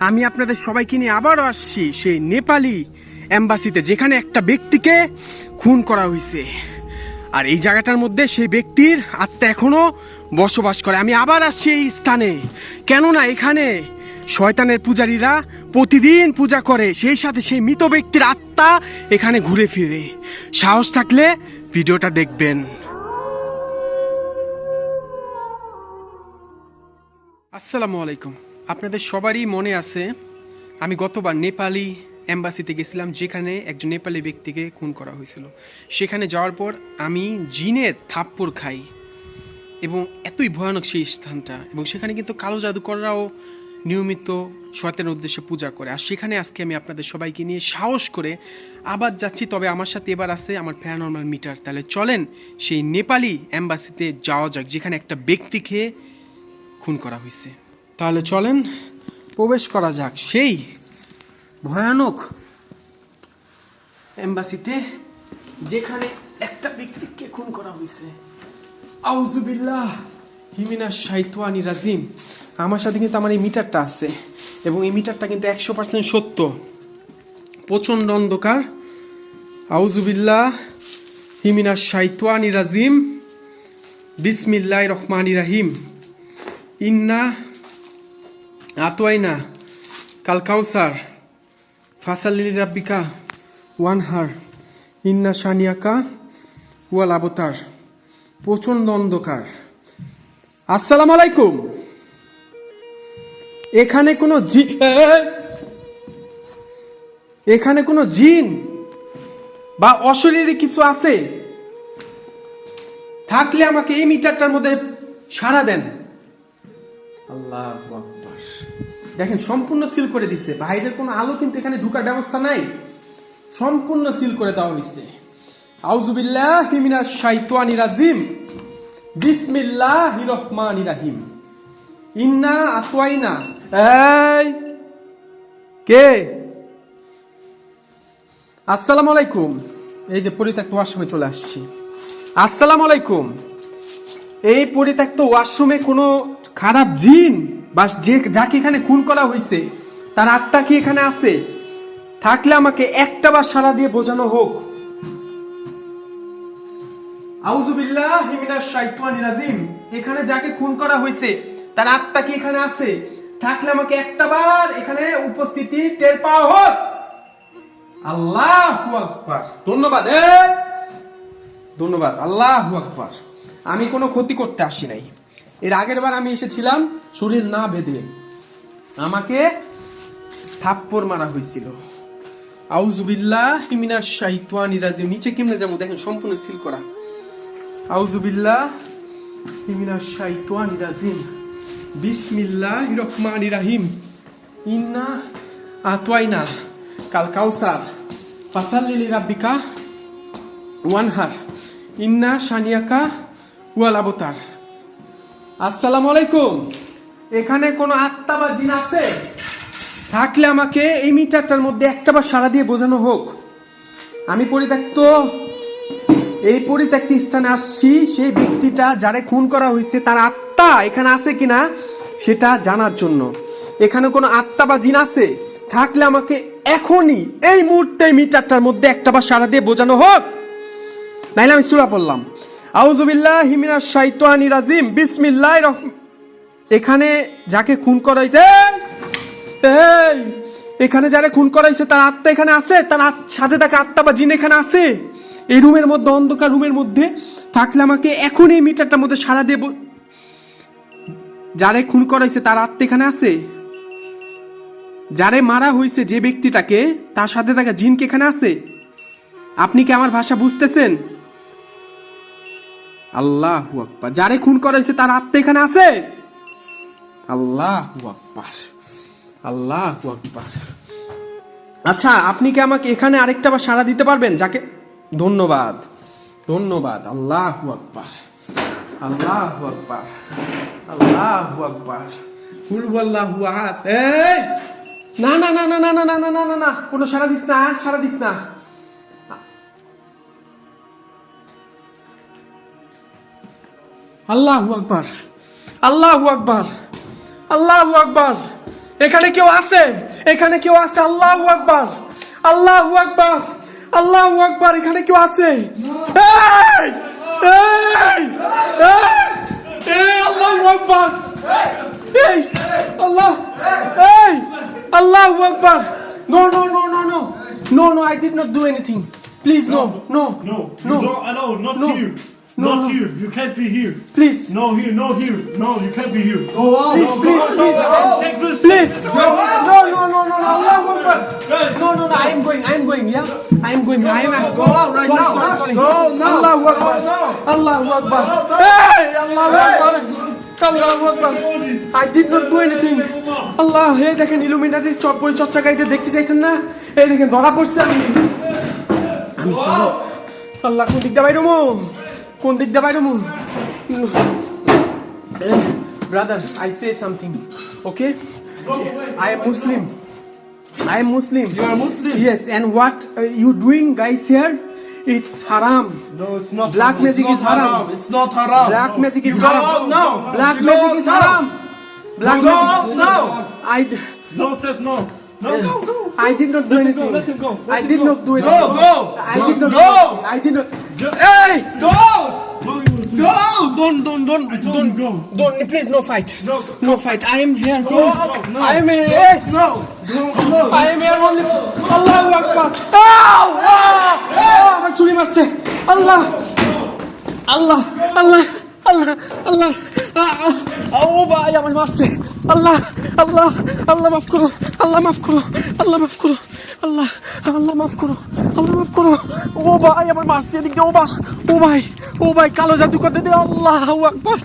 আমি আপনাদের সবাইকে নিয়ে আবারও আসছি সেই নেপালি অ্যাম্বাসিতে যেখানে একটা ব্যক্তিকে খুন করা হয়েছে আর এই জায়গাটার মধ্যে সেই ব্যক্তির আত্মা এখনও বসবাস করে। আমি আবার আসছি এই স্থানে। কেননা এখানে শয়তানের পূজারীরা প্রতিদিন পূজা করে, সেই সাথে সেই মৃত ব্যক্তির আত্মা এখানে ঘুরে ফিরে। সাহস থাকলে ভিডিওটা দেখবেন। আসসালামু আলাইকুম। আপনাদের সবারই মনে আছে, আমি গতবার নেপালি এম্বাসিতে গেছিলাম যেখানে একজন নেপালি ব্যক্তিকে খুন করা হয়েছিল। সেখানে যাওয়ার পর আমি জিনের থাপ্পড় খাই এবং এতই ভয়ানক সেই স্থানটা এবং সেখানে কিন্তু কালো জাদুকররাও নিয়মিত শয়তানের উদ্দেশ্যে পূজা করে। আর সেখানে আজকে আমি আপনাদের সবাইকে নিয়ে সাহস করে আবার যাচ্ছি, তবে আমার সাথে এবার আছে আমার প্যারানর্মাল মিটার। তাহলে চলেন সেই নেপালি অ্যাম্বাসিতে যাওয়া যাক, যেখানে একটা ব্যক্তিকে খুন করা হয়েছে। তাহলে চলেন, প্রবেশ করা যাক। সেই ভয়ানক এম্বাসিতে যেখানে একটা ব্যক্তিকে খুন করা হয়েছে। আউজুবিল্লাহ হিমিনা শাইতওয়ানি রাজিম। আমার সাথে কিন্তু আমার এই মিটারটা আছে এবং এই মিটারটা কিন্তু একশো পার্সেন্ট সত্য। প্রচণ্ড অন্ধকার। আউজুবিল্লাহ হিমিনা শাইতওয়ানি রাজিম। বিসমিল্লাহ রহমানি রাহিম। ইন্না আতওয়াইনা কাল কাউসার। ফাসালিল রাব্বিকা ওয়ানহার ইন্না সানিয়াকা ওয়াল আবতার প্রচণ্ড অন্ধকার আসসালামু আলাইকুম এখানে কোনো জি! এখানে কোনো জিন বা অশরীরী কিছু আছে থাকলে আমাকে এই মিটারটার মধ্যে সাড়া দেন আল্লাহ আকবার। দেখেন, সম্পূর্ণ সিল করে দিছে। বাইরের কোনো আলো কিন্তু এখানে ঢুকার ব্যবস্থা নাই। সম্পূর্ণ সিল করে দেওয়া হয়েছে আউজুবিল্লাহ হিমিনা শাইতানি রাজিম। বিসমিল্লাহ রহমানি রাহিম। ইন্না আতওয়াইনা। এই, কে? আসসালামু আলাইকুম। এই যে পরিত্যক্ত ওয়াশরুমে চলে আসছি। আসসালামু আলাইকুম। এই পরিত্যক্ত ওয়াশরুমে কোনো খারাপ জিন, বা যে যাকে এখানে খুন করা হয়েছে তার আত্মা কি এখানে আছে? থাকলে আমাকে একটা বার সারা দিয়ে বোঝানো হোক। এখানে যাকে খুন করা হয়েছে তার আত্মা কি এখানে আছে? থাকলে আমাকে একটা বার এখানে উপস্থিতি টের পাওয়া হোক। আল্লাহু আকবার। ধন্যবাদ ধন্যবাদ, আল্লাহু আকবার। আমি কোনো ক্ষতি করতে আসি নাই। এর আগের বার আমি এসেছিলাম শরীর না বেঁধে। আমাকে থাপ্পড় মারা হয়েছিল। আউজুবিল্লাহ হিমিনাশ শাইতানির রাজিম। নিচে কেমনে যাব? দেখেন, সম্পূর্ণ সিল করা। আউজুবিল্লাহ হিমিনাশ শাইতানির রাজিম। বিসমিল্লাহ রহমান রাহিম। ইন্না আতওয়াইনা কাল কাউসার। ফাসাল্লিলি রাব্বিকা ওয়ানহার। ইন্না সানিয়াকা ওয়াল আবতার। আসসালামু আলাইকুম। এখানে কোনো আত্মা বা জিন আছে? থাকলে আমাকে এই মিটারটার মধ্যে একটা বার সারা দিয়ে বোঝানো হোক। আমি পরিত্যক্ত এই পরিত্যক্ত স্থানে আসছি সেই ব্যক্তিটা যারে খুন করা হয়েছে তার আত্মা এখানে আছে কিনা সেটা জানার জন্য। এখানে কোনো আত্মা বা জিন আছে? থাকলে আমাকে এখনই এই মুহূর্তে মিটারটার মধ্যে একটা বার সারা দিয়ে বোঝানো হোক। নাইলে আমি সুরা পড়লাম। আউজুবিল্লাহ হিমিনা শাইতানি রাজিম বিসমিল্লাহ এখানে যাকে খুন করা হয়েছে এই, এখানে যারা খুন করা হয়েছে তার আত্মা এখানে আছে, তার সাথে তাকে আত্মা বা জিন এখানে আছে। এই রুমের মধ্যে, অন্ধকার রুমের মধ্যে থাকলে আমাকে এখন এই মিটারটার মধ্যে সারা দেব। যারে খুন করা হয়েছে তার আত্মা এখানে আছে। যারে মারা হয়েছে যে ব্যক্তিটাকে, তার সাথে থাকা জিনকে এখানে আছে। আপনি কি আমার ভাষা বুঝতেছেন? আল্লাহ আকবার যারে খুন করা হয়েছে তার আত্মা এখানে আছে আল্লাহ আকবার আল্লাহ আকবার আচ্ছা আপনি কি আমাকে এখানে আরেকটা বার সাড়া দিতে পারবেন যাকে ধন্যবাদ ধন্যবাদ আল্লাহ আকবার আল্লাহ আকবার আল্লাহ আকবার কুল হুয়াল্লাহু আহাদ এই না না না না না না না না না না না কোনো সারা দিস না আর সারা দিস না আল্লাহু আকবার আল্লাহু আকবার আল্লাহু আকবার। এখানে কেউ আছে? এখানে কেউ আছে? আল্লাহু আকবার আল্লাহু আকবার আল্লাহু আকবার। এখানে কেউ আছে? এই এই এই আল্লাহু আকবার। এই আল্লাহ এই আল্লাহু আকবার। No no no no no no no I did not do anything please no no No, No. you don't allow, not No. not no. here. You can't be here. Please No here, no here. No, you can't be here. Go out. Please, no, please, please. Take this. Please. Go out. No, no, no, no, no, Akbar. Guys. No, no, no, I am going, I am going, yeah? I am going, I am Go out right sorry, now. Sorry, sorry. Go now. Allahu Akbar. Go now. Allahu Akbar. Hey, Allahu Akbar. I did not do anything. আল্লাহ এই দেখেন ইলুমিনাটির পরিচর্চাকারীদের দেখতে চাইছেন না এই দেখেন ধরা পড়ছে আমি আমি আল্লাহ কোন দিক দিয়ে বাইরমু কোন দিক দিয়ে বাইরমু brother I say something okay I am Muslim. I am Muslim. You are Muslim? Yes, and what uh, you doing, guys? Here, it's haram. No, it's not. Black it's magic not is haram. It's not haram. Black magic is You go haram. out now. Black You go magic out is now. haram. Black You go magic. out now. I, d- No says no. No, go, go. I did not do Let him go, anything. let him go, let I him did go. not do Go, anything. go. I did not. Go. I did not. Just- Hey! Go Go out. Don't, don't, don't, don't, go. don't, please, no fight. No. No fight. I am here. Go. No. I am here. Hey! No. No. I am here only. Allahu Akbar. Ow! Oh! Oh! আমার চুরি মারছে আল্লাহ আল্লাহ আল্লাহ আল্লাহ আল্লাহ ও ভাই আমার মারছে আল্লাহ আল্লাহ আল্লাহ মাফ করো আল্লাহ মাফ করো আল্লাহ মাফ করো আল্লাহ আল্লাহ মাফ করো, আল্লাহ মাফ করো। ও ভাই, আমার মারছে এদিক দিয়ে, ও ও ভাই ও ভাই, কালো জাদু করতে দে আল্লাহ আকবার।